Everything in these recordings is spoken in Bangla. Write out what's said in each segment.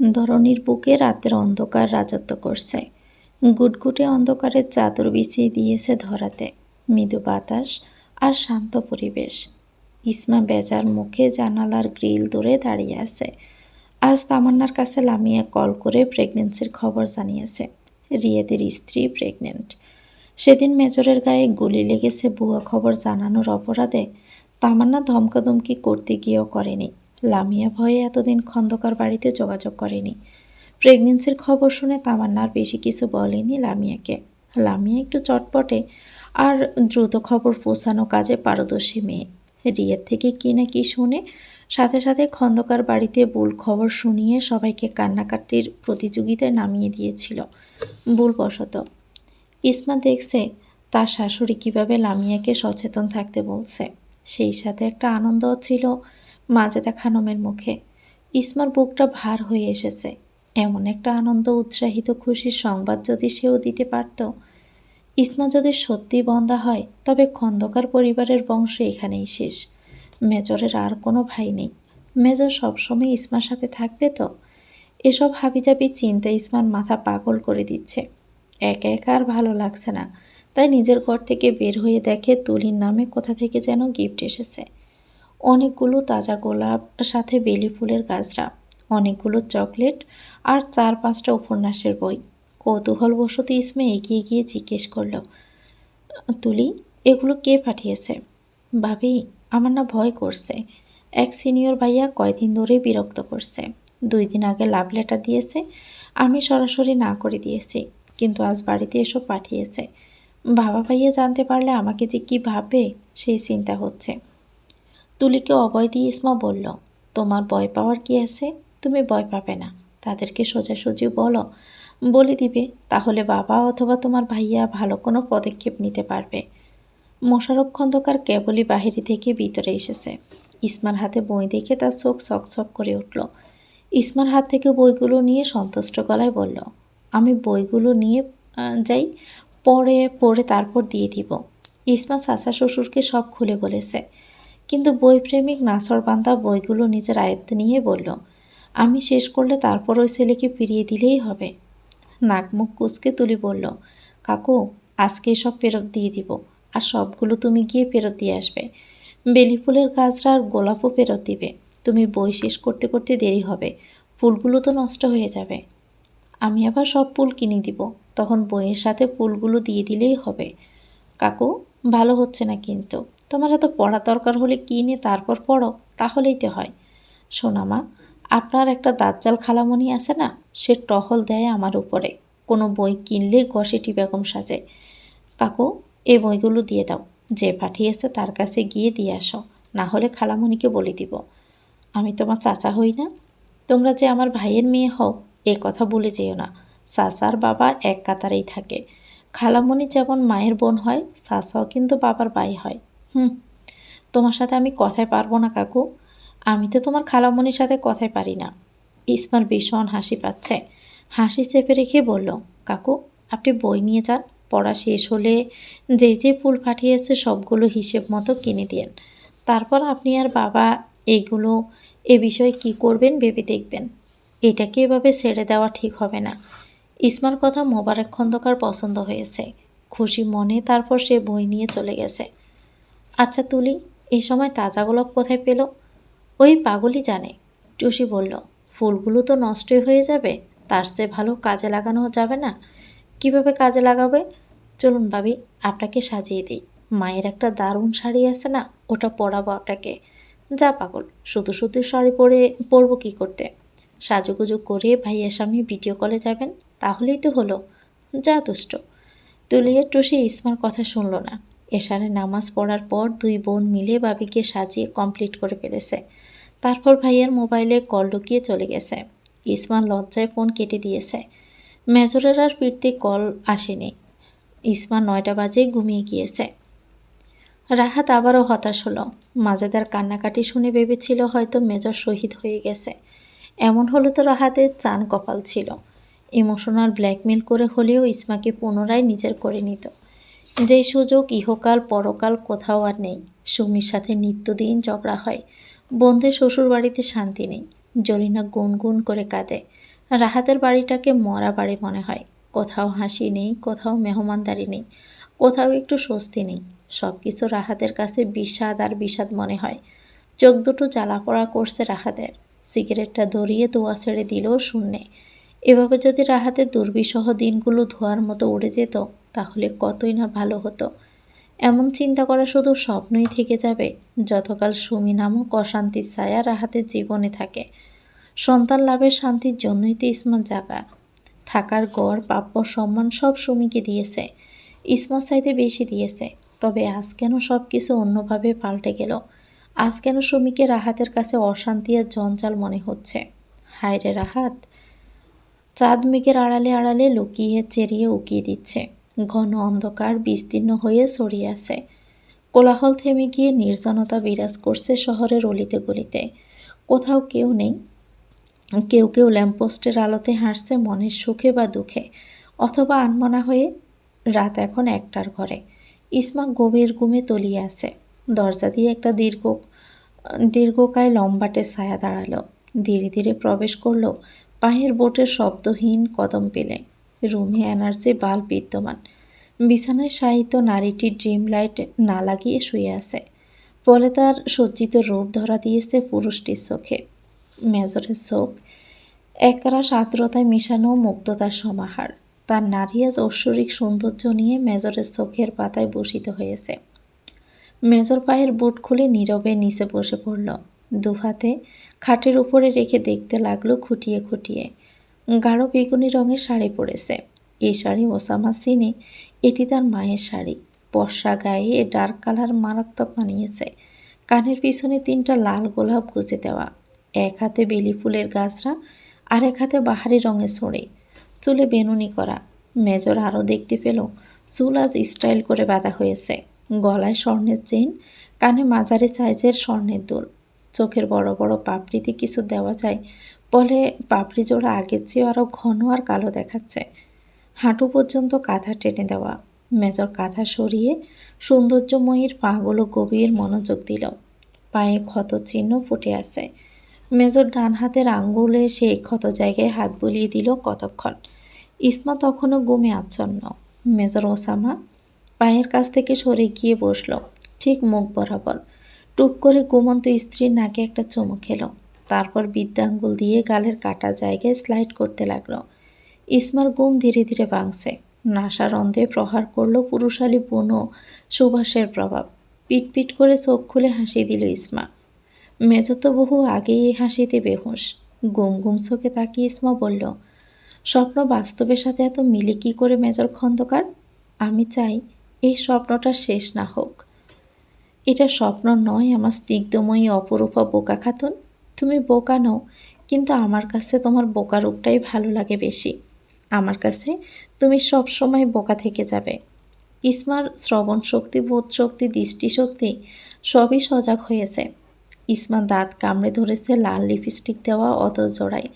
ধরনীর বুকে রাতের অন্ধকার রাজত্ব করছে। গুটগুটে অন্ধকারের চাদর বিছিয়ে দিয়েছে ধরাতে। মৃদু বাতাস আর শান্ত পরিবেশ। ইসমা বেজার মুখে জানালার গ্রিল ধরে দাঁড়িয়ে আছে। আজ তামান্নার কাছে লামিয়া কল করে প্রেগনেন্সির খবর জানিয়েছে। রিয়েদের স্ত্রী প্রেগনেন্ট। সেদিন মেজরের গায়ে গুলি লেগেছে ভুয়া খবর জানানোর অপরাধে তামান্না ধমকাধমকি করতে গিয়েও করেনি। লামিয়া ভয়ে এতদিন খন্দকার বাড়িতে যোগাযোগ করেনি। প্রেগনেন্সির খবর শুনে তামান্নার বেশি কিছু বলেনি লামিয়াকে। লামিয়া একটু চটপটে আর দ্রুত খবর পৌঁছানো কাজে পারদর্শী মেয়ে। রিয়ের থেকে কি না কি শুনে সাথে সাথে খন্দকার বাড়িতে ভুল খবর শুনিয়ে সবাইকে কান্নাকাটির প্রতিযোগিতায় নামিয়ে দিয়েছিল। ভুলবশত। ইসমা দেখছে তার শাশুড়ি কীভাবে লামিয়াকে সচেতন থাকতে বলছে। সেই সাথে একটা আনন্দও ছিল মাজেদা খানমের মুখে। ইসমার বুকটা ভার হয়ে এসেছে। এমন একটা আনন্দ উৎসাহিত খুশির সংবাদ যদি সেও দিতে পারত। ইসমা যদি সত্যি বন্ধা হয়, তবে খন্দকার পরিবারের বংশ এখানেই শেষ। মেজরের আর কোনো ভাই নেই। মেজর সবসময় ইসমার সাথে থাকবে তো? এসব হাবিজাবি চিন্তা ইসমার মাথা পাগল করে দিচ্ছে। একা একা আর ভালো লাগছে না। তাই নিজের ঘর থেকে বের হয়ে দেখে তুলির নামে কোথা থেকে যেন গিফট এসেছে। অনেকগুলো তাজা গোলাপ, সাথে বেলি ফুলের গাছরা, অনেকগুলো চকলেট আর চার পাঁচটা উপন্যাসের বই। কৌতূহল কৌতূহলবশত ইসমে এগিয়ে গিয়ে জিজ্ঞেস করল, তুলি, এগুলো কে পাঠিয়েছে? ভাবি, আমার না ভয় করছে। এক সিনিয়র ভাইয়া কয়দিন ধরে বিরক্ত করছে। দুই দিন আগে লাভ লেটার দিয়েছে, আমি সরাসরি না করে দিয়েছি, কিন্তু আজ বাড়িতে এসব পাঠিয়েছে। বাবা ভাইয়া জানতে পারলে আমাকে যে কী ভাববে, সেই চিন্তা হচ্ছে। তুলিকে অভয় দিয়ে ইসমা বলল, তোমার ভয় পাওয়ার কি আছে? তুমি ভয় পাবে না। তাদেরকে সোজাসুজি বলো। বলে দিবে, তাহলে বাবা অথবা তোমার ভাইয়া ভালো কোনো পদক্ষেপ নিতে পারবে। মোশারফ খন্দকার কেবলই বাহিরে থেকে ভিতরে এসেছে। ইসমার হাতে বই দেখে তার চোখ ছক করে উঠল। ইসমার হাত থেকে বইগুলো নিয়ে সন্তুষ্ট গলায় বলল, আমি বইগুলো নিয়ে যাই, পরে পড়ে তারপর দিয়ে দিব। ইসমা চাচা শ্বশুরকে সব খুলে বলেছে। কিন্তু বইপ্রেমিক নাসর বান্দা বইগুলো নিজের আয়ত্ত নিয়ে বলল, আমি শেষ করলে তারপর ওই ছেলেকে ফিরিয়ে দিলেই হবে। নাকমুখ কুচকে তুলি বলল, কাকু, আজকে সব ফেরত দিয়ে দিব, আর সবগুলো তুমি গিয়ে ফেরত দিয়ে আসবে। বেলি ফুলের গাছরা আর গোলাপও ফেরত দিবে। তুমি বই শেষ করতে করতে দেরি হবে, ফুলগুলো তো নষ্ট হয়ে যাবে। আমি আবার সব ফুল কিনে দিব, তখন বইয়ের সাথে ফুলগুলো দিয়ে দিলেই হবে। কাকু, ভালো হচ্ছে না কিন্তু। তোমার এত পড়া দরকার হলে কিনে তারপর পড়ো? তাহলেই তো হয়। সোনামা আপনার একটা দাজ্জাল খালামণি আছে না, সে টহল দেয় আমার উপরে। কোনো বই কিনলে ঘষেটি বেগম সাজে। কাকু এই বইগুলো দিয়ে দাও। যে পাঠিয়েছে তার কাছে গিয়ে দিয়ে আসো। না হলে খালামণিকে বলে দিব। আমি তোমার চাচা হই না। তোমরা যে আমার ভাইয়ের মেয়ে হও, এ কথা বলে যেও না। চাচার বাবা এক কাতারেই থাকে। খালামণি যেমন মায়ের বোন হয়, চাচাও কিন্তু বাবার ভাই হয়। হুম, তোমার সাথে আমি কথায় পারব না, কাকু। আমি তো তোমার খালামণির সাথে কথায় পারি না। ইসমার ভীষণ হাসি পাচ্ছে। হাসি চেপে রেখে বলল, কাকু, আপনি বই নিয়ে যান। পড়া শেষ হলে যে যে ফুল পাঠিয়েছে সবগুলো হিসেব মতো কিনে দিন তারপর আপনি আর বাবা এগুলো, এ বিষয়ে কি করবেন ভেবে দেখবেন। এটাকে এভাবে ছেড়ে দেওয়া ঠিক হবে না। ইসমার কথা মোবারক খন্দকার পছন্দ হয়েছে। খুশি মনে তারপর সে বই নিয়ে চলে গেছে। আচ্ছা তুলি এই সময় তাজা গোলাপ কোথায় পেল? ওই পাগলই জানে। টুসি বলল, ফুলগুলো তো নষ্টই হয়ে যাবে, তার চেয়ে ভালো কাজে লাগানো যাবে না। কীভাবে কাজে লাগাবে? চলুন ভাবি, আপনাকে সাজিয়ে দিই। মায়ের একটা দারুণ শাড়ি আছে না, ওটা পরাবো আপনাকে। যা পাগল শুধু শুধু শাড়ি পরে, পরবো কী করতে? সাজুগুজু করে ভাইয়ের সামনে ভিডিও কলে যাবেন, তাহলেই তো হলো। যা দুষ্ট। তুলিয়ে টুসি ইসমার কথা শুনল না। এশারে নামাজ পড়ার পর দুই বোন মিলে বাবিকে সাজিয়ে কমপ্লিট করে ফেলেছে। তারপর ভাইয়ের মোবাইলে কল ঢুকিয়ে চলে গেছে। ইসমান লজ্জায় ফোন কেটে দিয়েছে। মেজরের আর ফিরতে কল আসেনি। ইসমা নয়টা বাজে ঘুমিয়ে গিয়েছে। রাহাত আবারও হতাশ হলো। মাজেদার কান্নাকাটি শুনে ভেবেছিল হয়তো মেজর শহীদ হয়ে গেছে। এমন হলো তো রাহাতের চান কপাল ছিল। ইমোশনাল ব্ল্যাকমেল করে হলেও ইসমাকে পুনরায় নিজের করে নিত। যেই সুযোগ ইহকাল পরকাল কোথাও আর নেই। সুমির সাথে নিত্যদিন ঝগড়া হয়। বন্ধে শ্বশুর বাড়িতে শান্তি নেই। জরিনা গুনগুন করে কাঁদে। রাহাতের বাড়িটাকে মরা বাড়ি মনে হয়। কোথাও হাসি নেই, কোথাও মেহমানদারি নেই, কোথাও একটু স্বস্তি নেই। সব কিছু রাহাতের কাছে বিষাদ আর বিষাদ মনে হয়। চোখ দুটো জ্বালা পড়া করছে রাহাতের। সিগারেটটা ধরিয়ে দোয়া ছেড়ে দিলেও শূন্যে। এভাবে যদি রাহাতের দুর্বিষহ দিনগুলো ধোয়ার মতো উড়ে যেত তাহলে কতই না ভালো হতো। এমন চিন্তা করা শুধু স্বপ্নই থেকে যাবে, যতকাল সুমি নামক অশান্তির ছায়া রাহাতের জীবনে থাকে। সন্তান লাভের শান্তির জন্যই তো ইসমার জাগা। থাকার গড়, প্রাপ্য সম্মান সব সুমিকে দিয়েছে। ইসমার চাইতে বেশি দিয়েছে। তবে আজ কেন সব কিছু অন্যভাবে পাল্টে গেল? আজ কেন সুমিকে রাহাতের কাছে অশান্তি আর জঞ্জাল মনে হচ্ছে? হায় রে রাহাত! চাঁদ মেঘের আড়ালে আড়ালে লুকিয়ে চেরিয়ে উকিয়ে দিচ্ছে। ঘন অন্ধকার বিস্তীর্ণ হয়ে ছড়িয়ে আছে কোলাহল থেমে গিয়ে নির্জনতা বিরাজ করছে শহরের অলিতে গলিতে কোথাও কেউ নেই। কেউ কেউ ল্যাম্পপোস্টের আলোতে হাসছে মনের সুখে বা দুঃখে, অথবা আনমনা হয়ে রাত এখন একটার ঘরে। ইসমা গভীর গুমে তলিয়ে আছে দরজা দিয়ে একটা দীর্ঘ, দীর্ঘকায় লম্বাটে ছায়া দাঁড়াল। ধীরে ধীরে প্রবেশ করল পায়ের বোটের শব্দহীন কদম পেলে। রুমে এনার্জি বাল্ব বিদ্যমান। বিছানায় শায়িত নারীটি ড্রিম লাইট না লাগিয়ে শুয়ে আছে। ফলে তার সজ্জিত রূপ ধরা দিয়েছে পুরুষটির চোখে। মেজরের চোখ একরাশ আর্দ্রতায় মিশানো মুক্ততার সমাহার। তার নারিয়াজ ঐশ্বরিক সৌন্দর্য নিয়ে মেজরের চোখের পাতায় বসিত হয়েছে। মেজর পায়ের বুট খুলে নীরবে নিচে বসে পড়ল। দুহাতে খাটের উপরে রেখে দেখতে লাগল খুঁটিয়ে খুঁটিয়ে। গাঢ় বেগুনি রঙের শাড়ি পরেছে। এই শাড়ি ওসামা সিনে, এটি তার মায়ের শাড়ি। বর্ষা গায়ে ডার্ক কালার মারাত্মক মানিয়েছে। কানের পিছনে তিনটা লাল গোলাপ গুজে দেওয়া। এক হাতে বেলি ফুলের গাছরা, আর এক হাতে বাহারি রঙে ছড়ে চুলে বেনুনি করা। মেজর আরও দেখতে পেল, চুল আজ স্টাইল করে বাঁধা হয়েছে। গলায় স্বর্ণের চেন, কানে মাঝারি সাইজের স্বর্ণের দুল। চোখের বড় বড় পাপড়িতে কিছু দেওয়া যায় বলে পাপড়ি জোড়া আগের চেয়েও আরও ঘন আর কালো দেখাচ্ছে। হাঁটু পর্যন্ত কাঁথা টেনে দেওয়া। মেজর কাঁথা সরিয়ে সৌন্দর্যময়ীর পাগুলো গভীর মনোযোগ দিল। পায়ে ক্ষত চিহ্ন ফুটে আছে। মেজর ডান হাতের আঙ্গুলে সেই ক্ষত জায়গায় হাত বুলিয়ে দিল কতক্ষণ। ইসমা তখনও গুমে আচ্ছন্ন। মেজর ওসামা পায়ের কাছ থেকে সরে গিয়ে বসল, ঠিক মুখ বরাবর। টুপ করে ঘুমন্ত স্ত্রীর নাকে একটা চুমু খেলো। তারপর বিদ্যাঙ্গুল দিয়ে গালের কাটা জায়গায় স্লাইড করতে লাগল। ইসমার ঘুম ধীরে ধীরে ভাঙছে। নাসার অন্ধে প্রহার করল পুরুষালী বুনো সুভাষের প্রভাব। পিটপিট করে চোখ খুলে হাসি দিল ইসমা। মেজো তো বহু আগেই এই হাসিতে বেহুশ। গুম গুম চোখে তাকিয়ে ইসমা বলল, স্বপ্ন বাস্তবের সাথে এত মিলে কী করে মেজর খন্দকার? আমি চাই এই স্বপ্নটা শেষ না হোক। এটা স্বপ্ন নয়, আমার স্নিগ্ধময়ী অপরূপা বোকা খাতুন। তুমি বোকা নও, কিন্তু আমার কাছে তোমার বোকা রূপটাই ভালো লাগে বেশি। আমার কাছে তুমি সব সময় বোকা থেকে যাবে। ইসমার শ্রবণ শক্তি, বোধ শক্তি দৃষ্টিশক্তি সবই সজাগ হয়েছে। ইসমা দাঁত কামড়ে ধরেছে, লাল লিপস্টিক দেওয়া অত জোড়ায়।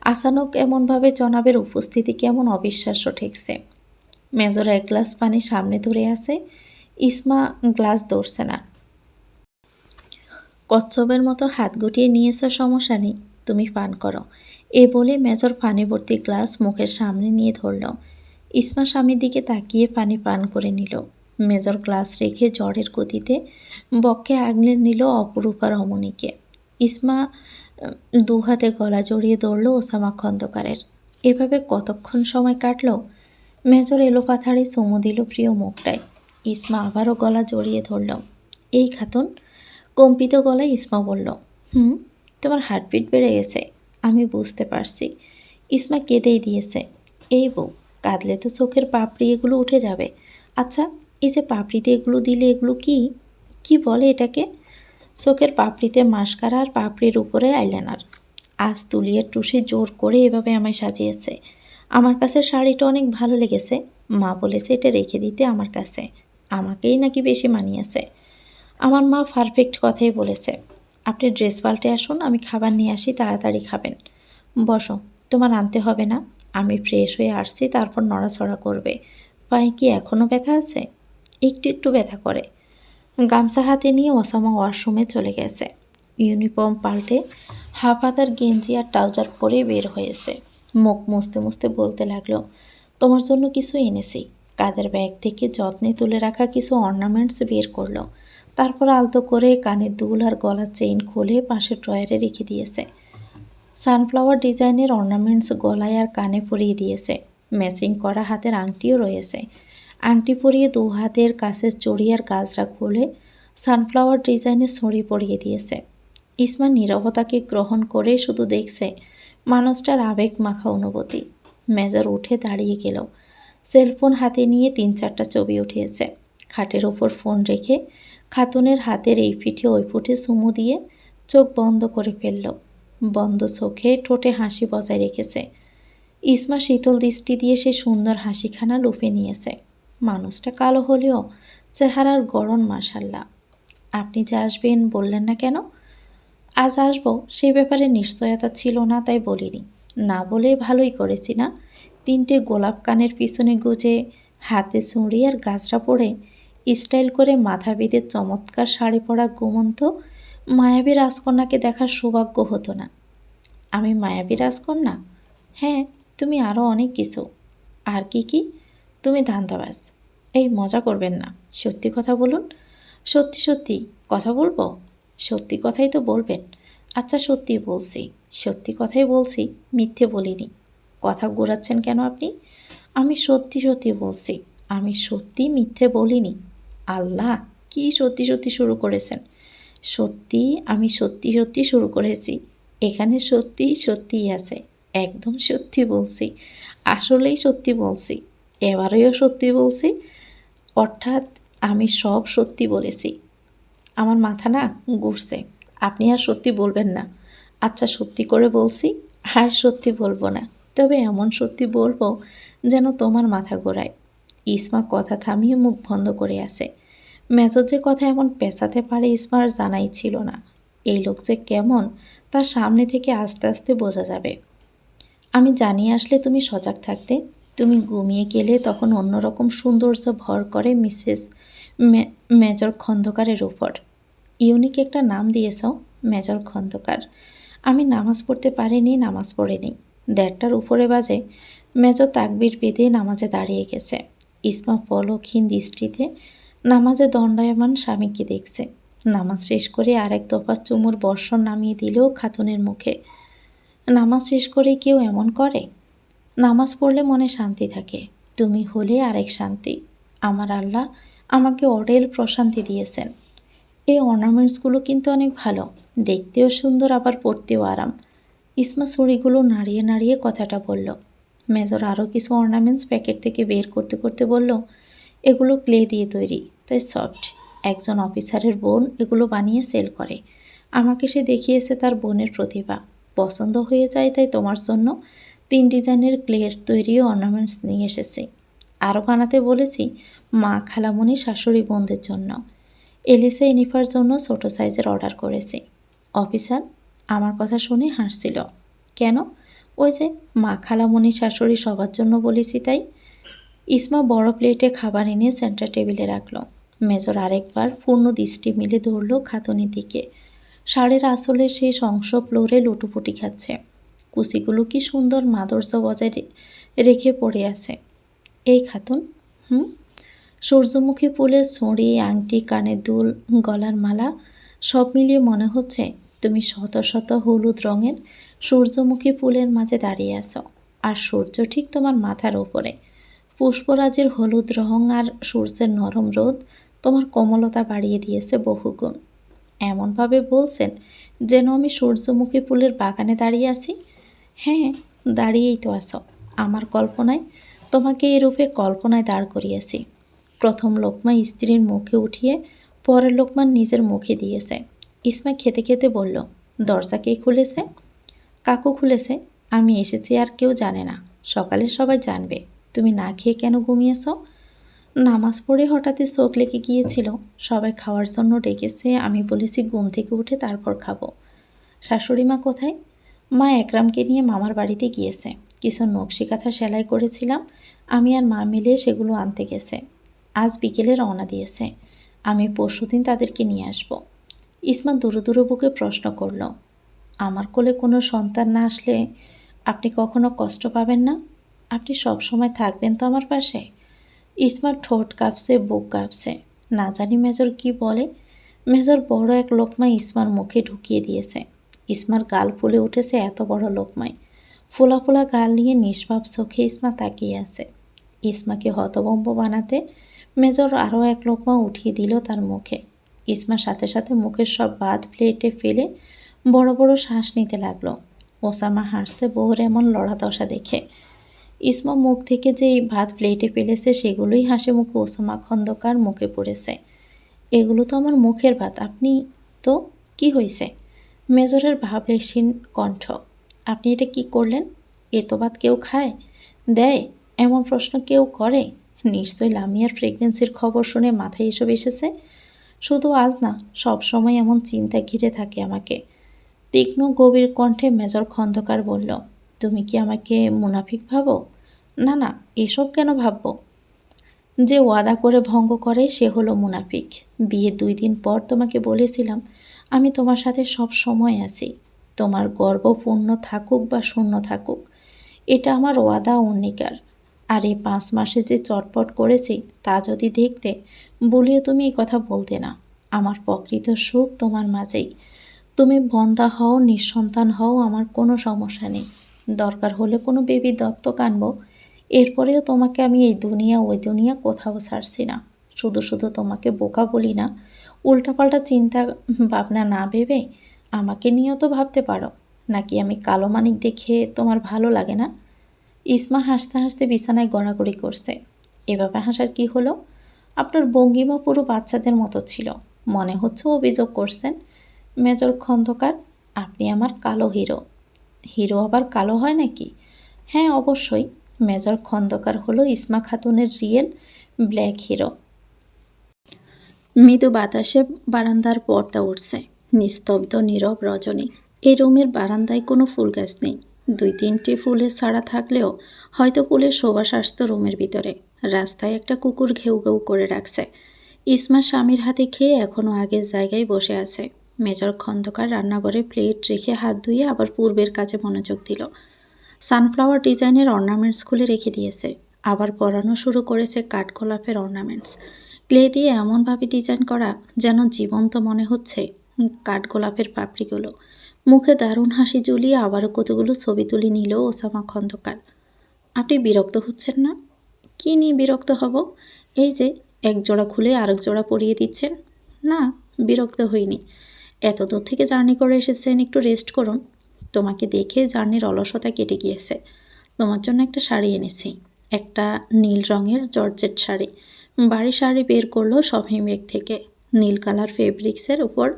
আচানক এমনভাবে জনাবের উপস্থিতি কেমন অবিশ্বাস্য ঠেকছে। মেজর এক গ্লাস পানি সামনে ধরে আছে। ইসমা গ্লাস ধরছে না। কচ্ছপের মতো হাত গুটিয়ে নিয়েছ, সমস্যা নেই, তুমি পান করো। এ বলে মেজর পানি ভর্তি গ্লাস মুখের সামনে নিয়ে ধরল। ইসমা স্বামীর দিকে তাকিয়ে পানি পান করে নিল। মেজর গ্লাস রেখে জ্বরের গতিতে বক্ষে আগলে নিল অপরূপা রমণীকে। ইসমা দু হাতে গলা জড়িয়ে দৌড়ল ওসামা খন্দকারের। এভাবে কতক্ষণ সময় কাটল? মেজর এলো পাথারে চুমু দিল প্রিয় মুখটায়। ইসমা আবারও গলা জড়িয়ে ধরল। এই খাতুন কম্পিত গলায় ইসমা বলল, হুম, তোমার হার্টবিট বেড়ে গেছে, আমি বুঝতে পারছি। ইসমা কেঁদেই দিয়েছে, এই বউ, কাঁদলে তো চোখের পাপড়ি এগুলো উঠে যাবে। আচ্ছা এই যে পাপড়িতে এগুলো দিলে এগুলো কি? কি বলে এটাকে? চোখের পাপড়িতে মাস্কারা আর পাপড়ির উপরে আইলাইনার। আজ তুলিয়ে টুসি জোর করে এভাবে আমায় সাজিয়েছে। আমার কাছে শাড়িটা অনেক ভালো লেগেছে। মা বলেছে এটা রেখে দিতে আমার কাছে। আমাকেই নাকি বেশি মানিয়েছে। আমার মা পারফেক্ট কথাই বলেছে। আপনি ড্রেস পাল্টে আসুন, আমি খাবার নিয়ে আসি, তাড়াতাড়ি খাবেন। বসো, তোমার আনতে হবে না। আমি ফ্রেশ হয়ে আসছি, তারপর নড়াচড়া করবে। পায়ে কি এখনও ব্যথা আছে? একটু একটু ব্যথা করে। গামছা হাতে নিয়ে ওসামা ওয়াশরুমে চলে গেছে। ইউনিফর্ম পাল্টে হাফ হাতার গেঞ্জি আর ট্রাউজার পরে বের হয়েছে। মুখ মুছতে মুছতে বলতে লাগল, তোমার জন্য কিছু এনেছি। কাদের ব্যাগ থেকে যত্নে তুলে রাখা কিছু অর্নামেন্টস বের করল। তারপর আলতো করে কানের দুল আর গলার চেইন খুলে পাশে ড্রয়ারে রেখে দিয়েছে। সানফ্লাওয়ার ডিজাইনের অর্নামেন্টস গলায় আর কানে পরিয়ে দিয়েছে। ম্যাচিং করা হাতের আংটিও রয়েছে। আংটি পরিয়ে দু হাতের কাছে চড়ি আর গাজরা খুলে সানফ্লাওয়ার ডিজাইনের ছড়ি পরিয়ে দিয়েছে। ইসমান নীরবতাকে গ্রহণ করে শুধু দেখছে মানুষটার আবেগ মাখা অনুভূতি। মেজর উঠে দাঁড়িয়ে গেল। সেলফোন হাতে নিয়ে তিন চারটা ছবি উঠিয়েছে। খাটের ওপর ফোন রেখে খাতুনের হাতের এই পিঠে ওই ফুটে চুমু দিয়ে চোখ বন্ধ করে ফেলল। বন্ধ চোখে ঠোঁটে হাসি বজায় রেখেছে। ইসমা শীতল দৃষ্টি দিয়ে সে সুন্দর হাসিখানা লুপে নিয়েছে। মানুষটা কালো হলেও চেহারার গড়ন মাসাল্লা আপনি যে আসবেন বললেন না কেন? আজ আসব সেই ব্যাপারে নিশ্চয়তা ছিল না তাই বলিনি। না বলে ভালোই করেছি না। তিনটে গোলাপ কানের পিছনে গুজে হাতে চুড়ি আর গাছরা পরে স্টাইল করে মাথা বেঁধে চমৎকার শাড়ি পরা ঘুমন্ত মায়াবী রাজকন্যাকে দেখার সৌভাগ্য হতো না। আমি মায়াবী রাজকন্যা? হ্যাঁ তুমি আরও অনেক কিছু। আর কি কি? তুমি ধান্দাবাজ। এই মজা করবেন না। সত্যি কথা বলুন? সত্যি সত্যি। কথা বলব? সত্যি কথাই তো বলবেন। আচ্ছা সত্যি বলছি। সত্যি কথাই বলছি, মিথ্যে বলিনি। কথা ঘোরাচ্ছেন কেন আপনি? আমি সত্যি সত্যি বলছি। আমি সত্যি মিথ্যে বলিনি। আল্লাহ কি সত্যি সত্যি শুরু করেছেন? সত্যি, আমি সত্যি সত্যি শুরু করেছি। এখানে সত্যি সত্যিই আছে। একদম সত্যি বলছি। আসলেই সত্যি বলছি। এবারেও সত্যি বলছি। অর্থাৎ আমি সব সত্যি বলেছি। আমার মাথা না ঘুরছে। আপনি আর সত্যি বলবেন না। আচ্ছা সত্যি করে বলছি, আর সত্যি বলব না। তবে এমন সত্যি বলব যেন তোমার মাথা ঘোরায়। ইসমা কথা থামিয়ে মুখ বন্ধ করে আসে মেজর যে কথা এমন পেঁচাতে পারে ইসমার জানাই ছিল না। এই লোক যে কেমন, তার সামনে থেকে আস্তে আস্তে বোঝা যাবে। আমি জানিয়ে আসলে তুমি সজাগ থাকতে। তুমি ঘুমিয়ে গেলে তখন অন্যরকম সৌন্দর্য ভর করে মিসেস মেজর খন্দকারের উপর। ইউনিক একটা নাম দিয়েছ, মেজর খন্দকার। আমি নামাজ পড়তে পারিনি, নামাজ পড়ে পড়েনি। দেড়টার উপরে বাজে। মেজর তাকবির বেঁধে নামাজে দাঁড়িয়ে গেছে। ইসমা পলকহীন দৃষ্টিতে নামাজে দণ্ডায়মান স্বামীকে দেখছে। নামাজ শেষ করে আরেক দফা চুমুর বর্ষণ নামিয়ে দিলেও খাতুনের মুখে। নামাজ শেষ করে কেউ এমন করে? নামাজ পড়লে মনে শান্তি থাকে। তুমি হলে আরেক শান্তি। আমার আল্লাহ আমাকে অডেল প্রশান্তি দিয়েছেন। এই অর্নামেন্টসগুলো কিন্তু অনেক ভালো। দেখতেও সুন্দর, আবার পড়তেও আরাম। ইসমা ছড়িগুলো নাড়িয়ে নাড়িয়ে কথাটা বলল। মেজর আরও কিছু অর্নামেন্টস প্যাকেট থেকে বের করতে করতে বলল, এগুলো ক্লে দিয়ে তৈরি, তাই সফট একজন অফিসারের বোন এগুলো বানিয়ে সেল করে। আমাকে সে দেখিয়েছে তার বোনের প্রতিভা। পছন্দ হয়ে যায় তাই তোমার জন্য তিন ডিজাইনের ক্লের তৈরি অর্নামেন্টস নিয়ে এসেছি। আরও বানাতে বলেছি, মা খালামণি শাশুড়ি বোনদের জন্য। এলিসা ইনিফার জন্য ছোট সাইজের অর্ডার করেছি। অফিসার, আমার কথা শুনে হাসছিল। কেন? ওই যে মা খালামণি শাশুড়ি সবার জন্য বলেছি তাই। ইসমা বড় প্লেটে খাবার এনে সেন্টার টেবিলে রাখল। মেজর আরেকবার পূর্ণ দৃষ্টি মিলে ধরল খাতুনের দিকে। শাড়ির আসলের সেই অংশ ফ্লোরে লুটুপুটি খাচ্ছে। কুচিগুলো কি সুন্দর মাদর্স বজায় রেখে পড়ে আছে। এই খাতুন, হুম? সূর্যমুখী ফুলের ছড়ি আংটি, কানের দুল, গলার মালা সব মিলিয়ে মনে হচ্ছে তুমি শত শত হলুদ রঙের সূর্যমুখী ফুলের মাঝে দাঁড়িয়ে আছো। আর সূর্য ঠিক তোমার মাথার ওপরে পুষ্পরাজের হলুদ রং আর সূর্যের নরম রোদ তোমার কোমলতা বাড়িয়ে দিয়েছে বহুগুণ। এমনভাবে বলছেন, যেন আমি সূর্যমুখী ফুলের বাগানে দাঁড়িয়ে আছি? হ্যাঁ দাঁড়িয়েই তো আসো আমার কল্পনায় তোমাকে এরূপে কল্পনায় দাঁড় করিয়েছি। প্রথম লোকমা স্ত্রীর মুখে উঠিয়ে পরের লোকমা নিজের মুখে দিয়েছে। ইসমা খেতে খেতে বলল, দরজা কে খুলেছে? কাকু খুলেছে, আমি এসেছি আর কেউ জানে না। সকালে সবাই জানবে। তুমি না খেয়ে কেন ঘুমিয়েছো? নামাজ পড়ে হঠাৎই চোখ লেগে গিয়েছিল। সবাই খাওয়ার জন্য ডেকেছে, আমি বলেছি, ঘুম থেকে উঠে তারপর খাব। শাশুড়ি মা কোথায়? মা একরামকে নিয়ে মামার বাড়িতে গিয়েছে। কিছু নকশি কাঁথা সেলাই করেছিলাম, আমি আর মা মিলে সেগুলো আনতে গেছে। আজ বিকেলে রওনা দিয়েছে। আমি পরশুদিন তাদেরকে নিয়ে আসব। ইসমা দূর দূর বুকে প্রশ্ন করল আমার কোলে কোনো সন্তান না আসলে আপনি কখনো কষ্ট পাবেন না? আপনি সব সময় থাকবেন তো আমার পাশে। ইসমার ঠোঁট কাঁপছে, বুক কাঁপছে। না জানি মেজর কি বলে। মেজর বড় এক লোকমা ইসমার মুখে ঢুকিয়ে দিয়েছে। ইসমার গাল ফুলে উঠেছে এত বড় লোকমায় ফোলা ফোলা গাল নিয়ে নিষ্পাপ চোখে ইসমা তাকিয়ে আছে। ইসমাকে হতবম্ব বানাতে মেজর আরও এক লোকমা উঠিয়ে দিল তার মুখে। ইসমার সাথে সাথে মুখের সব বাদ প্লেটে ফেলে বড় বড় শ্বাস নিতে লাগল। ওসামা হাসছে বউর এমন লড়া দশা দেখে। ইসমা মুখ থেকে যে ভাত প্লেটে ফেলেছে, সেগুলোই হাসি মুখে ওসামা খন্দকার মুখে পড়েছে। এগুলো তো আমার মুখের ভাত। আপনি তো কি হয়েছে? মেজরের ভাবলেশীন কণ্ঠ। আপনি এটা কি করলেন? এ তো ভাত কেউ খায়? দেয়? এমন প্রশ্ন কেউ করে? নিশ্চয়ই লামিয়ার প্রেগনেন্সির খবর শুনে মাথায় এসব এসেছে। শুধু আজ না সব সময় এমন চিন্তা ঘিরে থাকে আমাকে। তীক্ষ্ণ গভীর কণ্ঠে মেজর খন্দকার বলল, তুমি কি আমাকে মুনাফিক ভাবো? না না, এসব কেন ভাববো? যে ওয়াদা করে ভঙ্গ করে, সে হলো মুনাফিক। বিয়ে দুই দিন পর তোমাকে বলেছিলাম, আমি তোমার সাথে সব সময় আছি। তোমার গর্ব পূর্ণ থাকুক বা শূন্য থাকুক, এটা আমার ওয়াদা অঙ্গীকার। আর এই পাঁচ মাসে যে চটপট করেছি, তা যদি দেখতে, বলিও তুমি এই কথা বলতে না। আমার প্রকৃত সুখ তোমার মাঝেই। তুমি বন্ধা হও, নিঃসন্তান হও, আমার কোনো সমস্যা নেই। দরকার হলে কোনো বেবি দত্তক আনব। এরপরেও তোমাকে আমি এই দুনিয়া, ওই দুনিয়া কোথাও ছাড়ছি না। শুধু শুধু তোমাকে বোকা বলি না। উল্টাপাল্টা চিন্তা ভাবনা না ভেবে আমাকে নিয়েও তো ভাবতে পারো। নাকি আমি কালো মানিক দেখে তোমার ভালো লাগে না? ইসমা হাসতে হাসতে বিছানায় গড়াগড়ি করছে। এভাবে হাসার কি হলো? আপনার ভঙ্গিমা পুরো বাচ্চাদের মতো ছিল। মনে হচ্ছে অভিযোগ করছেন মেজর খন্দকার, আপনি আমার কালো হিরো। হিরো আবার কালো হয় নাকি? হ্যাঁ অবশ্যই। মেজর খন্দকার হলো ইসমা খাতুনের রিয়েল ব্ল্যাক হিরো। মৃদু বাতাসে বারান্দার পর্দা উঠছে। নিস্তব্ধ, নীরব রজনী। এই রুমের বারান্দায় কোনো ফুল গাছ নেই। দুই তিনটি ফুলের ছাড়া থাকলেও হয়তো ফুলের শোভাস আসতো রুমের ভিতরে। রাস্তায় একটা কুকুর ঘেউ ঘেউ করে রাখছে। ইসমা স্বামীর হাতে খেয়ে এখনও আগের জায়গায় বসে আছে। মেজর খন্দকার রান্নাঘরে প্লেট রেখে হাত ধুয়ে আবার পূর্বের কাজে মনোযোগ দিল। সানফ্লাওয়ার ডিজাইনের অর্নামেন্টস খুলে রেখে দিয়েছে। আবার পরানো শুরু করেছে কাঠগোলাপের অর্নামেন্টস। ক্লে দিয়ে এমনভাবে ডিজাইন করা যেন জীবন্ত মনে হচ্ছে কাঠগোলাপের পাপড়িগুলো। মুখে দারুণ হাসি ঝুলিয়ে আবারও কতগুলো ছবি তুলে নিল ওসামা খন্দকার। আপনি বিরক্ত হচ্ছেন না? কী নিয়ে বিরক্ত হব? এই যে, এক জোড়া খুলে আরেক জোড়া পরিয়ে দিচ্ছেন। না, বিরক্ত হইনি। এত দূর থেকে জার্নি করে এসেছেন, একটু রেস্ট করুন। তোমাকে দেখে জার্নির অলসতা কেটে গিয়েছে। তোমার জন্য একটা শাড়ি এনেছি, একটা নীল রঙের জর্জেট শাড়ি। বাড়ি শাড়ি বের করল ব্যাগ থেকে। নীল কালার ফেব্রিক্সের উপর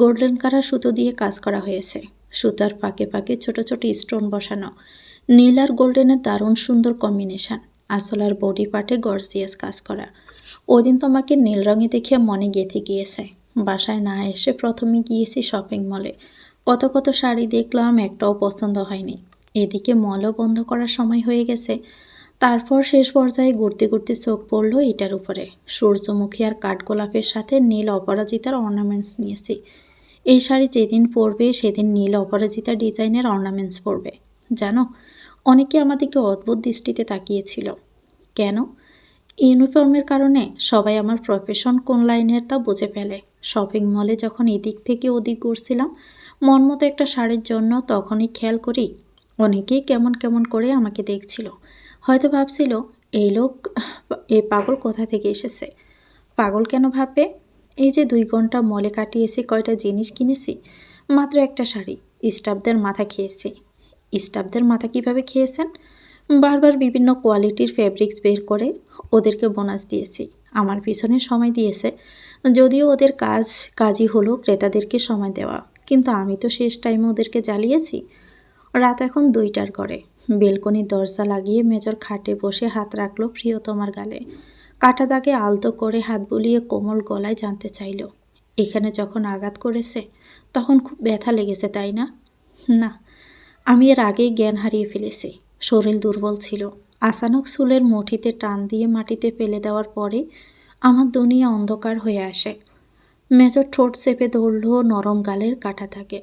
গোল্ডেন কালার সুতো দিয়ে কাজ করা হয়েছে। সুতার পাকে পাকে ছোট ছোট স্টোন বসানো। নীল আর গোল্ডেনের দারুণ সুন্দর কম্বিনেশন আসল আর বডি পার্টে গর্জিয়াস কাজ করা। ওদিন তোমাকে নীল রঙে দেখে মনে গেঁথে গিয়েছে। বাসায় না এসে প্রথমে গিয়েছি শপিং মলে কত কত শাড়ি দেখলাম, একটাও পছন্দ হয়নি। এদিকে মলও বন্ধ করার সময় হয়ে গেছে। তারপর শেষ পর্যায়ে ঘুরতে ঘুরতে চোখ পড়ল এটার উপরে। সূর্যমুখী আর কাঠগোলাপের সাথে নীল অপরাজিতার অর্নামেন্টস নিয়েছি। এই শাড়ি যেদিন পরবে, সেদিন নীল অপরাজিতা ডিজাইনের অর্নামেন্টস পরবে। জানো, অনেকে আমাদেরকে অদ্ভুত দৃষ্টিতে তাকিয়েছিল। কেন? ইউনিফর্মের কারণে সবাই আমার প্রফেশন কোন লাইনের তা বুঝে ফেলে। শপিং মলে যখন এদিক থেকে ওদিক ঘুরছিলাম, মন মতো একটা শাড়ির জন্য তখনই খেয়াল করি অনেকেই কেমন কেমন করে আমাকে দেখছিল। হয়তো ভাবছিল, এই লোক, এ পাগল কোথা থেকে এসেছে? পাগল কেন ভাববে? এই যে দুই ঘণ্টা মলে কাটিয়েছি, কয়টা জিনিস কিনেছি? মাত্র একটা শাড়ি, স্টাফদের মাথা খেয়েছি। স্টাফদের মাথা কীভাবে খেয়েছেন? বারবার বিভিন্ন কোয়ালিটির ফেব্রিক্স বের করে ওদেরকে বোনাস দিয়েছি। আমার পিছনে সময় দিয়েছে। যদিও ওদের কাজ, কাজই হলো ক্রেতাদেরকে সময় দেওয়া। কিন্তু আমি তো শেষ টাইমে ওদেরকে জ্বালিয়েছি। রাত এখন দুইটার করে। বেলকনির দরজা লাগিয়ে মেজর খাটে বসে হাত রাখল প্রিয়তমার গালে। কাটা দাগে আলতো করে হাত বুলিয়ে কোমল গলায় জানতে চাইল, এখানে যখন আঘাত করেছে, তখন খুব ব্যথা লেগেছে, তাই না? না, আমি এর আগেই জ্ঞান হারিয়ে ফেলেছি। শরীর দুর্বল ছিল। আচানক চুলের মুঠিতে টান দিয়ে মাটিতে ফেলে দেওয়ার পরে আমার দুনিয়া অন্ধকার হয়ে আসে। মেজর ঠোঁট চেপে ধরল নরম গালের কাটা থাকে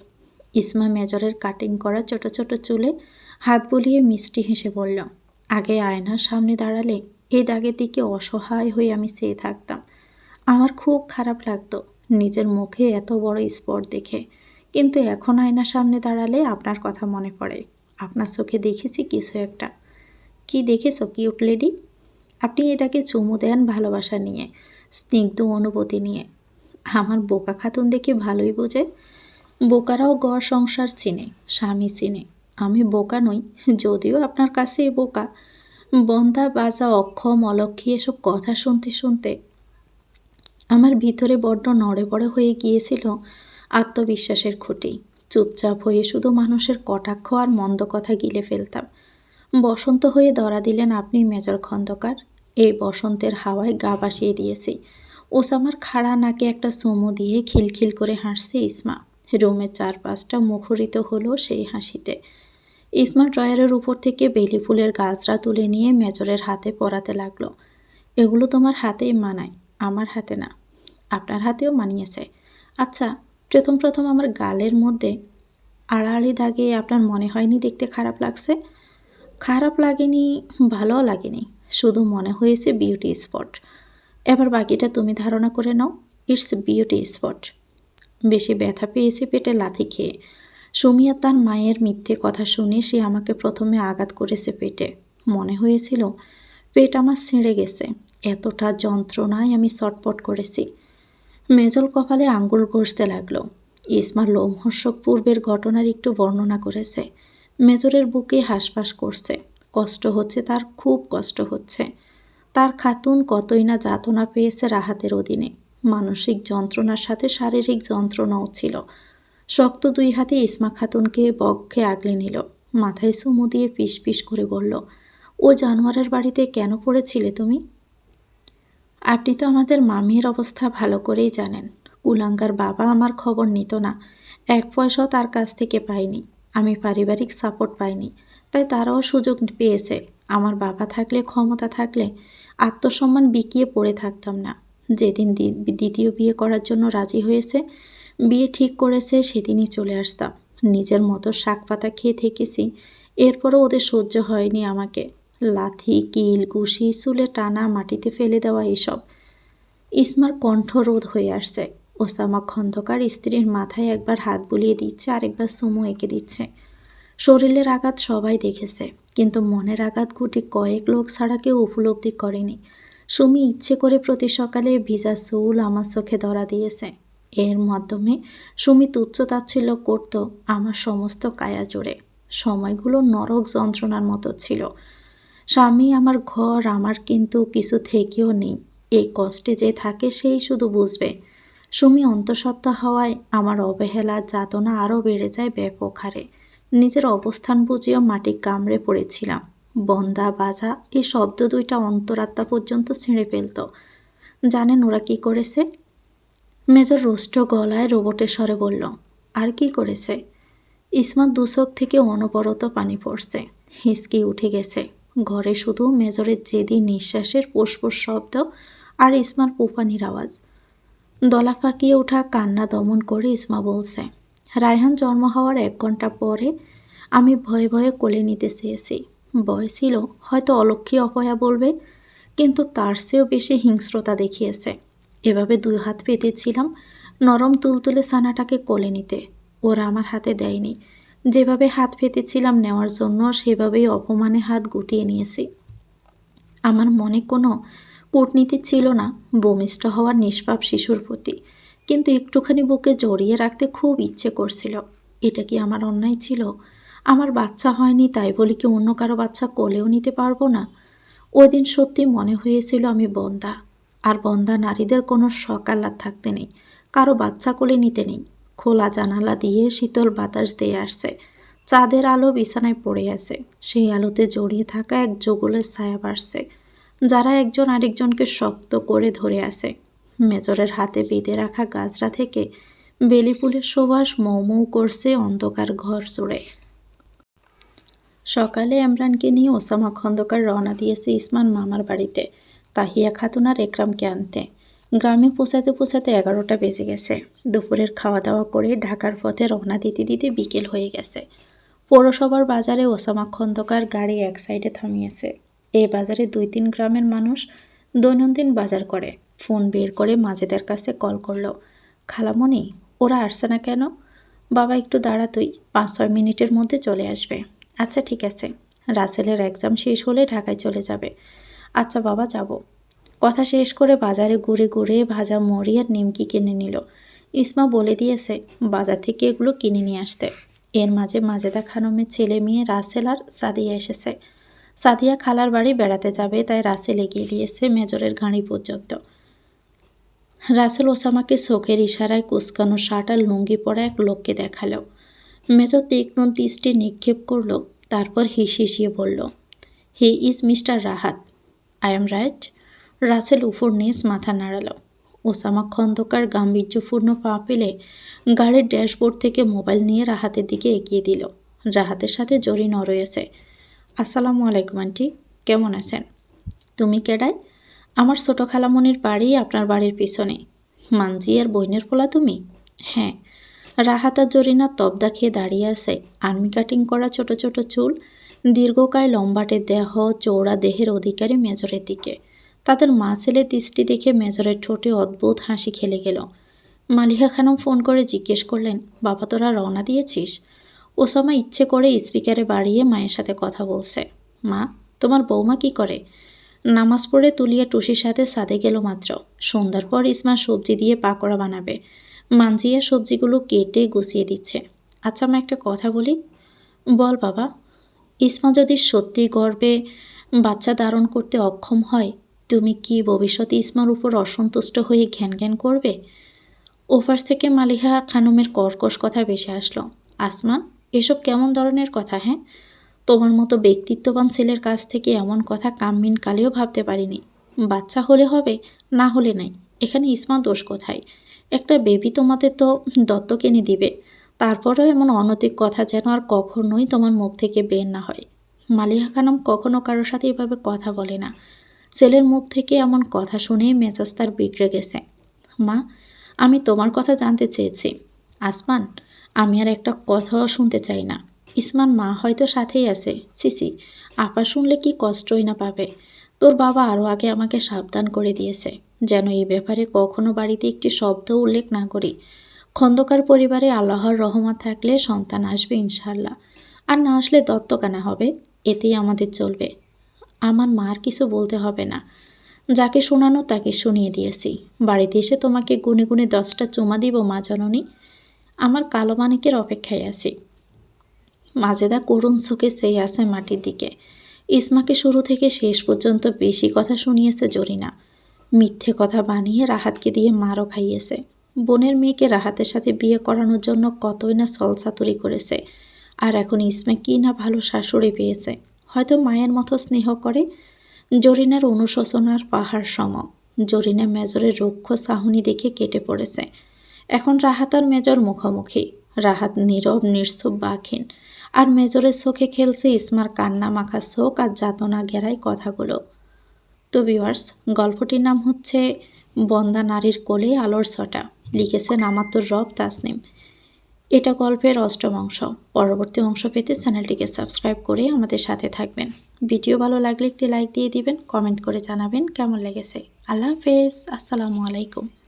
ইসমা মেজরের কাটিং করা ছোট ছোট চুলে হাত বুলিয়ে মিষ্টি হেসে বলল, আগে আয়নার সামনে দাঁড়ালে এই দাগের দিকে অসহায় হয়ে আমি চেয়ে থাকতাম। আমার খুব খারাপ লাগতো নিজের মুখে এত বড় স্পট দেখে। কিন্তু এখন আয়নার সামনে দাঁড়ালে আপনার কথা মনে পড়ে। আপনার চোখে দেখেছি কিছু একটা। কি দেখেছ কিউট লেডি? আপনি এটাকে চুমু দেন ভালোবাসা নিয়ে, স্নিগ্ধ অনুভূতি নিয়ে। আমার বোকা খাতুন দেখে ভালোই বোঝে। বোকারাও গড় সংসার চিনে, স্বামী চিনে। আমি বোকা নই, যদিও আপনার কাছে বোকা। বন্ধা, বাজা, অক্ষম, অলক্ষী এসব কথা শুনতে শুনতে আমার ভিতরে বড্ড নড়ে বড়ে হয়ে গিয়েছিল আত্মবিশ্বাসের খুঁটি। চুপচাপ হয়ে শুধু মানুষের কটাক্ষ আর মন্দ কথা গিলে ফেলতাম। বসন্ত হয়ে ধরা দিলেন আপনি মেজর খন্দকার। এই বসন্তের হাওয়ায় গা বাসিয়ে দিয়েছি। ওসামার খাড়া নাকে একটা চুমু দিয়ে খিলখিল করে হাসছে ইসমা। রুমের চারপাশটা মুখরিত হলো সেই হাসিতে। ইসমা ড্রয়ারের উপর থেকে বেলি ফুলের গাছরা তুলে নিয়ে মেজরের হাতে পরাতে লাগল। এগুলো তোমার হাতেই মানায়, আমার হাতে না। আপনার হাতেও মানিয়েছে। আচ্ছা প্রথম প্রথম আমার গালের মধ্যে আড়াআড়ি দাগে আপনার মনে হয়নি দেখতে খারাপ লাগছে? খারাপ লাগেনি, ভালোও লাগেনি। শুধু মনে হয়েছে বিউটি স্পট এবার বাকিটা তুমি ধারণা করে নাও ইটস বিউটি স্পট বেশি ব্যথা পেয়েছে পেটে লাথি খেয়ে। সুমিয়া তার মায়ের মিথ্যে কথা শুনে সে আমাকে প্রথমে আঘাত করেছে পেটে। মনে হয়েছিল, পেট আমার ছিঁড়ে গেছে। এতটা যন্ত্রণায় আমি ছটপট করেছি। মেজল কপালে আঙ্গুল ঘষতে লাগল। ইসমা লোমহর্ষক পূর্বের ঘটনার একটু বর্ণনা করেছে। মেজরের বুকে হাঁসফাঁস করছে। কষ্ট হচ্ছে, তার খুব কষ্ট হচ্ছে। তার খাতুন কতই না যাতনা পেয়েছে রাহাতের অধীনে। মানসিক যন্ত্রণার সাথে শারীরিক যন্ত্রণাও ছিল। শক্ত দুই হাতে ইসমা খাতুনকে বক্ষে আগলে নিল। মাথায় সুমু দিয়ে পিস পিস করে বলল, ও জানোয়ারের বাড়িতে কেন পড়েছিলে তুমি? আপনি তো আমাদের মামির অবস্থা ভালো করেই জানেন। কুলাঙ্গার বাবা আমার খবর নিত না। এক পয়সাও তার কাছ থেকে পাইনি। আমি পারিবারিক সাপোর্ট পাইনি। তাই তারাও সুযোগ পেয়েছে। আমার বাবা থাকলে, ক্ষমতা থাকলে আত্মসম্মান বিকিয়ে পড়ে থাকতাম না। যেদিন দ্বি- দ্বিতীয় বিয়ে করার জন্য রাজি হয়েছে, বিয়ে ঠিক করেছে সেদিনই চলে আসতাম। নিজের মতো শাক পাতা খেয়ে থেকেছি, এরপরও ওদের সহ্য হয়নি আমাকে। লাথি, কিল ঘুষি চুলে টানা, মাটিতে ফেলে দেওয়া এসব। ইসমার কণ্ঠ রোধ হয়ে আসছে। ওসামা খন্দকার স্ত্রীর মাথায় একবার হাত বুলিয়ে দিচ্ছে, আরেকবার সুমো এঁকে দিচ্ছে। শরীরের আঘাত সবাই দেখেছে, কিন্তু মনের আঘাত গুটি কয়েক লোক ছাড়া কেউ উপলব্ধি করেনি। সুমি ইচ্ছে করে প্রতি সকালে ভিজা চুল আমার চোখে ধরা দিয়েছে। এর মাধ্যমে সুমি তুচ্ছতাচ্ছিল্য করত আমার সমস্ত কায়া জুড়ে সময়গুলো নরক যন্ত্রণার মতো ছিল। স্বামী আমার ঘর, আমার কিন্তু কিছু থেকেও নেই। এই কষ্টে যে থাকে সেই শুধু বুঝবে। সুমি অন্তঃসত্ত্বা হওয়ায় আমার অবহেলা যাতনা আরও বেড়ে যায় ব্যাপক হারে। নিজের অবস্থান বুঝিয়েও মাটি কামড়ে পড়েছিলাম। বন্দা বাজা এই শব্দ দুইটা অন্তরাত্মা পর্যন্ত ছিঁড়ে ফেলত। জানেন ওরা কি করেছে? মেজর রুষ্ট গলায় রোবটের স্বরে বলল, আর কি করেছে? ইসমাত দুচোখ থেকে অনবরত পানি পড়ছে। হিসকি উঠে গেছে। ঘরে শুধু মেজরের জেদি নিঃশ্বাসের পোষপোষ শব্দ আর ইসমার পুপানির আওয়াজ। দলা ফাঁকিয়ে ওঠা কান্না দমন করে ইসমা বলছে রায়হান জন্ম হওয়ার এক ঘণ্টা পরে আমি ভয়ে ভয়ে কোলে নিতে চেয়েছি। ভয় ছিল, হয়তো অলক্ষী অপয়া বলবে, কিন্তু তার চেয়েও বেশি হিংস্রতা দেখিয়েছে। এভাবে দুই হাত পেতেছিলাম নরম তুলতুলে সানাটাকে কোলে নিতে। ওরা আমার হাতে দেয়নি। যেভাবে হাত পেতেছিলাম নেওয়ার জন্য সেভাবেই অপমানে হাত গুটিয়ে নিয়েছি। আমার মনে কোনো কূটনীতি ছিল না, ভূমিষ্ঠ হওয়ার নিষ্পাপ শিশুর প্রতি। কিন্তু একটুখানি বুকে জড়িয়ে রাখতে খুব ইচ্ছে করছিল। এটা কি আমার অন্যায় ছিল? আমার বাচ্চা হয়নি, তাই বলে কি অন্য কারও বাচ্চা কোলেও নিতে পারব না? ওই দিন সত্যি মনে হয়েছিল আমি বন্দা। আর বন্দা নারীদের কোনো সকাল্লাদ থাকতে নেই। কারও বাচ্চা কোলে নিতে নেই। খোলা জানালা দিয়ে শীতল বাতাস দিয়ে আসছে। চাঁদের আলো বিছানায় পড়ে আছে। সেই আলোতে জড়িয়ে থাকা এক জগুলের ছায়া বাড়ছে। যারা একজন আরেকজনকে শক্ত করে ধরে আছে। মেজরের হাতে বেঁধে রাখা গাছরা থেকে বেলি ফুলের সুবাস মৌ মৌ করছে অন্ধকার ঘর জুড়ে। সকালে এমরানকে নিয়ে ওসামা খন্দকার রওনা দিয়েছে ইসমান মামার বাড়িতে। তাহিয়া খাতুন আর একরামকে আনতে। গ্রামে পৌঁছাতে পৌঁছাতে এগারোটা বেজে গেছে। দুপুরের খাওয়া দাওয়া করে ঢাকার পথে রওনা দিতে দিতে বিকেল হয়ে গেছে। পৌরসভার বাজারে ওসামা খন্দকার গাড়ি এক সাইডে থামিয়েছে। এই বাজারে দুই তিন গ্রামের মানুষ দৈনন্দিন বাজার করে। ফোন বের করে মাজেদের কাছে কল করল খালামণি ওরা আসছে না কেন? বাবা, একটু দাঁড়া তুই পাঁচ ছয় মিনিটের মধ্যে চলে আসবে। আচ্ছা ঠিক আছে। রাসেলের এক্সাম শেষ হলে ঢাকায় চলে যাবে। আচ্ছা বাবা, যাব। কথা শেষ করে বাজারে ঘুরে ঘুরে ভাজা মুড়ি আর নিমকি কিনে নিল। ইসমা বলে দিয়েছে, বাজার থেকে এগুলো কিনে নিয়ে আসতে। এর মাঝে মাজেদা খানমের ছেলে মেয়ে রাসেল আর সাদিয়া এসেছে। সাদিয়া খালার বাড়ি বেড়াতে যাবে, তাই রাসেল এগিয়ে দিয়েছে মেজরের গাড়ি পর্যন্ত। রাসেল ওসামাকে চোখের ইশারায় কুচকানো শার্ট আর লুঙ্গি পরা এক লোককে দেখাল। মেজর তীক্ষ্ণ দৃষ্টি নিক্ষেপ করল, তারপর হিস হিসিয়ে বলল, he is mister Rahat. I am right. Russell উপর নিচ মাথা নাড়ালো। ওসামা খন্দকার গাম্ভীর্যপূর্ণ পা পেলে গাড়ির ড্যাশবোর্ড থেকে মোবাইল নিয়ে রাহাতের দিকে এগিয়ে দিল। রাহাতের সাথে জরিন রয়েছে। আসসালামু আলাইকুম, আন্টি। কেমন আছেন? তুমি কেডায় আমার ছোটো খালামনির বাড়ি আপনার বাড়ির পিছনে। মানজি আর বইনের পোলা তুমি? হ্যাঁ। রাহাত জরিনা তবদা খেয়ে দাঁড়িয়ে আছে। আর্মি কাটিং করা ছোট ছোট চুল, দীর্ঘকায় লম্বাটে দেহ চৌড়া দেহের অধিকারী মেজরের দিকে। তাদের মা ছেলে দৃষ্টি দেখে মেজরের ঠোঁটে অদ্ভুত হাসি খেলে গেল। মালিহা খানম ফোন করে জিজ্ঞেস করলেন, বাবা, তোরা রওনা দিয়েছিস? ওসামা ইচ্ছে করে স্পিকারে বাড়িয়ে মায়ের সাথে কথা বলছে। মা, তোমার বৌমা কি করে? নামাজ পড়ে তুলিয়া টুসির সাথে সাদে গেল মাত্র। সন্ধ্যার পর ইসমা সবজি দিয়ে পাকোড়া বানাবে। মানজিয়া সবজিগুলো কেটে গুছিয়ে দিচ্ছে। আচ্ছা মা একটা কথা বলি। বল বাবা, ইসমা যদি সত্যি গর্বে বাচ্চা ধারণ করতে অক্ষম হয়, তুমি কি ভবিষ্যতে ইসমার উপর অসন্তুষ্ট হয়ে ঘ্যান ঘ্যান করবে? ওভার থেকে মালিহা খানমের কর্কশ কথা বেশি আসলো। আসমান, এসব কেমন ধরনের কথা হ্যাঁ? তোমার মতো ব্যক্তিত্ববান ছেলের কাছ থেকে এমন কথা কামমিন কালেও ভাবতে পারিনি। বাচ্চা হলে হবে, না হলে নাই। এখানে ইসমা দোষ কোথায়? একটা বেবি তোমাদের তো দত্তক এনে দিবে। তারপরেও এমন অনৈতিক কথা যেন আর কখনোই তোমার মুখ থেকে বের না হয়। মালিহা খানম কখনো কারোর সাথে এভাবে কথা বলে না। ছেলের মুখ থেকে এমন কথা শুনেই মেজাজ তার বিগড়ে গেছে। মা, আমি তোমার কথা জানতে চেয়েছি। আসমান, আমি আর একটা কথাও শুনতে চাই না। ইসমান মা হয়তো সাথেই আছে। সিসি আপা শুনলে কি কষ্টই না পাবে? তোর বাবা আরও আগে আমাকে সাবধান করে দিয়েছে, যেন এই ব্যাপারে কখনো বাড়িতে একটি শব্দ উল্লেখ না করি। খন্দকার পরিবারে আল্লাহর রহমত থাকলে সন্তান আসবে ইনশাল্লাহ আর না আসলে দত্তকানা হবে, এতেই আমাদের চলবে। আমার মার কিছু বলতে হবে না। যাকে শোনানো তাকে শুনিয়ে দিয়েছি। বাড়িতে এসে তোমাকে গুনে গুনে দশটা চুমা দিব মা জননী। আমার কালো মানিকের অপেক্ষায় আছি। মাজেদা করুণ চোখে চেয়ে আছে মাটির দিকে। ইসমাকে শুরু থেকে শেষ পর্যন্ত বেশি কথা শুনিয়েছে জরিনা। মিথ্যে কথা বানিয়ে রাহাতকে দিয়ে মারও খাইয়েছে। বোনের মেয়েকে রাহাতের সাথে বিয়ে করানোর জন্য কতই না সলসাতুরি করেছে। আর এখন ইসমা কি না ভালো শাশুড়ি পেয়েছে। হয়তো মায়ের মতো স্নেহ করে। জরিনার অনুশোচনার পাহাড় সম। জরিনা মেজরের রুক্ষ চাহনি দেখে কেটে পড়েছে। এখন রাহাত আর মেজর মুখোমুখি। রাহাত নীরব নিঃসব বাখিন আর মেজরের চোখে খেলছে ইসমার কান্না মাখা চোখ আর যাতনা গেরাই কথাগুলো। তো ভিওয়ার্স গল্পটির নাম হচ্ছে বন্দা নারীর কোলে আলোর ছটা। লিখেছেন আমাত্তর রব তাসনিম। এটা গল্পের অষ্টম অংশ। পরবর্তী অংশ পেতে চ্যানেলটিকে সাবস্ক্রাইব করে আমাদের সাথে থাকবেন। ভিডিও ভালো লাগলে একটি লাইক দিয়ে দিবেন, কমেন্ট করে জানাবেন কেমন লেগেছে। আল্লাহ হাফেজ, আসসালামু আলাইকুম।